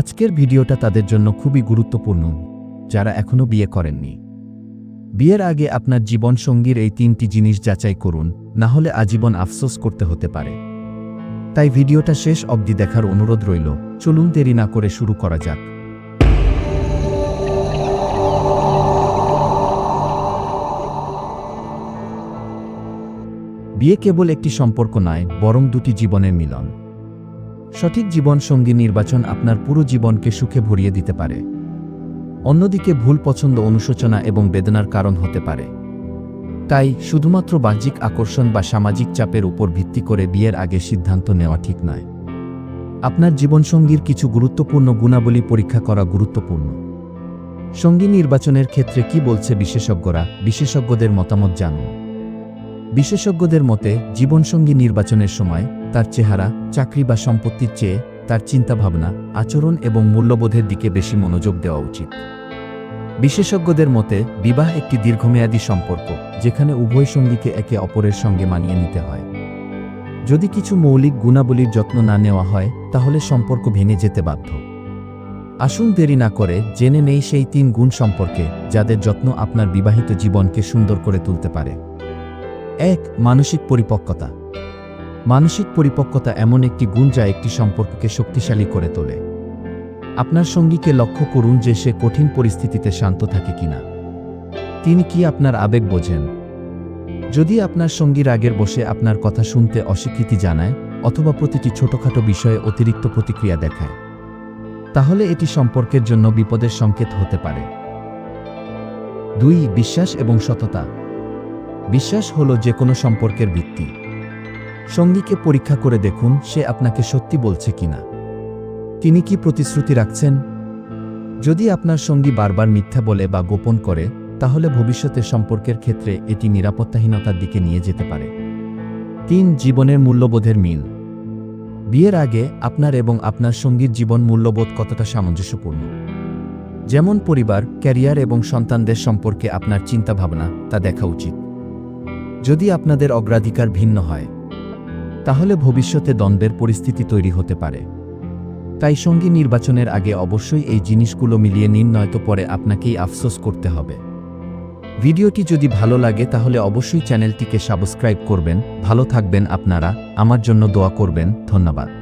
আজকের ভিডিওটা তাদের জন্য খুবই গুরুত্বপূর্ণ, যারা এখনও বিয়ে করেননি। বিয়ের আগে আপনার জীবনসঙ্গীর এই তিনটি জিনিস যাচাই করুন, না হলে আজীবন আফসোস করতে হতে পারে। তাই ভিডিওটা শেষ অবধি দেখার অনুরোধ রইল, চলুন দেরি না করে শুরু করা যাক। বিয়ে কেবল একটি সম্পর্ক নয়, বরং দুটি জীবনের মিলন। সঠিক জীবন সঙ্গী নির্বাচন আপনার পুরো জীবনকে সুখে ভরিয়ে দিতে পারে। অন্যদিকে ভুল পছন্দ অনুশোচনা এবং বেদনার কারণ হতে পারে। তাই শুধুমাত্র বাহ্যিক আকর্ষণ বা সামাজিক চাপের উপর ভিত্তি করে বিয়ের আগে সিদ্ধান্ত নেওয়া ঠিক নয়। আপনার জীবনসঙ্গীর কিছু গুরুত্বপূর্ণ গুণাবলী পরীক্ষা করা গুরুত্বপূর্ণ। সঙ্গী নির্বাচনের ক্ষেত্রে কি বলছে বিশেষজ্ঞরা, বিশেষজ্ঞদের মতামত জানুন। বিশেষজ্ঞদের মতে, জীবনসঙ্গী নির্বাচনের সময় তার চেহারা, চাকরি বা সম্পত্তির চেয়ে তার চিন্তাভাবনা, আচরণ এবং মূল্যবোধের দিকে বেশি মনোযোগ দেওয়া উচিত। বিশেষজ্ঞদের মতে, বিবাহ একটি দীর্ঘমেয়াদী সম্পর্ক, যেখানে উভয় সঙ্গীকে একে অপরের সঙ্গে মানিয়ে নিতে হয়। যদি কিছু মৌলিক গুণাবলীর যত্ন না নেওয়া হয়, তাহলে সম্পর্ক ভেঙে যেতে বাধ্য। আসুন দেরি না করে জেনে নেই সেই তিন গুণ সম্পর্কে, যাদের যত্ন আপনার বিবাহিত জীবনকে সুন্দর করে তুলতে পারে। এক, মানসিক পরিপক্কতা। মানসিক পরিপক্কতা এমন একটি গুণ যা একটি সম্পর্ককে শক্তিশালী করে তোলে। আপনার সঙ্গীকে লক্ষ্য করুন যে সে কঠিন পরিস্থিতিতে শান্ত থাকে কিনা। তিনি কি আপনার আবেগ বোঝেন? যদি আপনার সঙ্গী রাগের বসে আপনার কথা শুনতে অস্বীকৃতি জানায় অথবা প্রতিটি ছোটখাটো বিষয়ে অতিরিক্ত প্রতিক্রিয়া দেখায়, তাহলে এটি সম্পর্কের জন্য বিপদের সংকেত হতে পারে। দুই, বিশ্বাস এবং সততা। বিশ্বাস হলো যে কোনো সম্পর্কের ভিত্তি। সঙ্গীকে পরীক্ষা করে দেখুন সে আপনাকে সত্যি বলছে কিনা। তিনি কি প্রতিশ্রুতি রাখছেন? যদি আপনার সঙ্গী বারবার মিথ্যা বলে বা গোপন করে, তাহলে ভবিষ্যতে সম্পর্কের ক্ষেত্রে এটি নিরাপত্তাহীনতার দিকে নিয়ে যেতে পারে। তিন, জীবনের মূল্যবোধের মিল। বিয়ের আগে আপনার এবং আপনার সঙ্গীর জীবন মূল্যবোধ কতটা সামঞ্জস্যপূর্ণ? যেমন পরিবার, ক্যারিয়ার এবং সন্তানদের সম্পর্কে আপনার চিন্তাভাবনা তা দেখা উচিত। যদি আপনাদের অগ্রাধিকার ভিন্ন হয় তাহলে ভবিষ্যতে দ্বন্দ্বের পরিস্থিতি তৈরি হতে পারে। তাই সঙ্গী নির্বাচনের আগে অবশ্যই এই জিনিসগুলো মিলিয়ে নিন, নয়তো পরে আপনাকেই আফসোস করতে হবে। ভিডিওটি যদি ভালো লাগে, তাহলে অবশ্যই চ্যানেলটিকে সাবস্ক্রাইব করবেন। ভালো থাকবেন আপনারা। আমার জন্য দোয়া করবেন। ধন্যবাদ।